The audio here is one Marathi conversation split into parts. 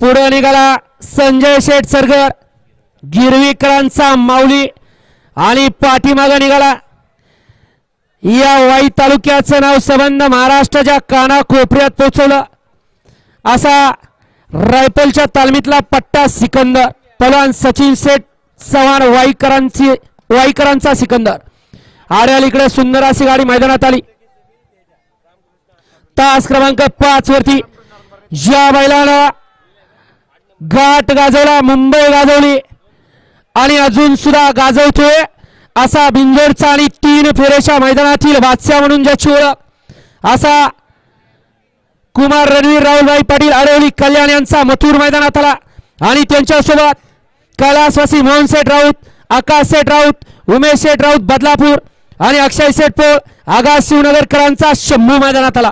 पुढे निघाला संजय शेठ सरगर गिरवीकरांचा माऊली आणि पाठीमागा निघाला. या वाई तालुक्याचं नाव संबंध महाराष्ट्राच्या कानाकोपऱ्यात पोचवलं. असा रायफलच्या तालमीतला पट्टा सिकंदर पलवान सचिन शेठ चव्हाण वाईकरांची वाईकरांचा सिकंदर. आड्याल इकडे सुंदर अशी गाडी मैदानात आली. तास क्रमांक पाच वरती. ज्या बैलाला घाट गाजवला मुंबई गाजवली. आणि अजून सुद्धा गाजवतोय असा बिंजोडचा आणि तीन फेरेच्या मैदानातील बादशाह म्हणून ज्याची ओळख असा कुमार रणवीर राहुलभाई पाटील अडवली कल्याण यांचा मथुर मैदानात आला. आणि त्यांच्यासोबत कैलासवासी मोहन सेठ राऊत आकाश सेठ राऊत उमेश शेठ राऊत बदलापूर आणि अक्षय सेठ पोळ आगाश शिवनगरकरांचा शंभू मैदानात आला.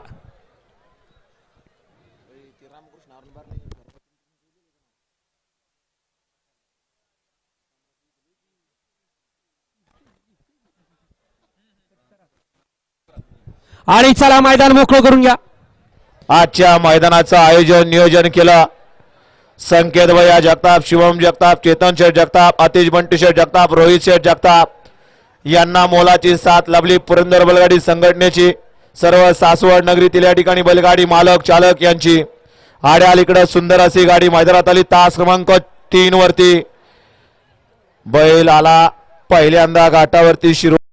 आणि चला मैदान मोकळं करून घ्या. आजच्या मैदानाचं आयोजन नियोजन केलं. संकेत भैया जगताप शिवम जगताप चेतन शेठ जगताप अतिश बंटी शेठ जगताप रोहित शेठ जगताप यांना मोलाची साथ लाभली. पुरंदर बैलगाडी संघटनेची सर्व सासवड नगरीतील या ठिकाणी बैलगाडी मालक चालक यांची आड्या अलीकडे सुंदर अशी गाडी मैदानात आली. तास क्रमांक तीन वरती बैल आला. पहिल्यांदा घाटावरती शिरू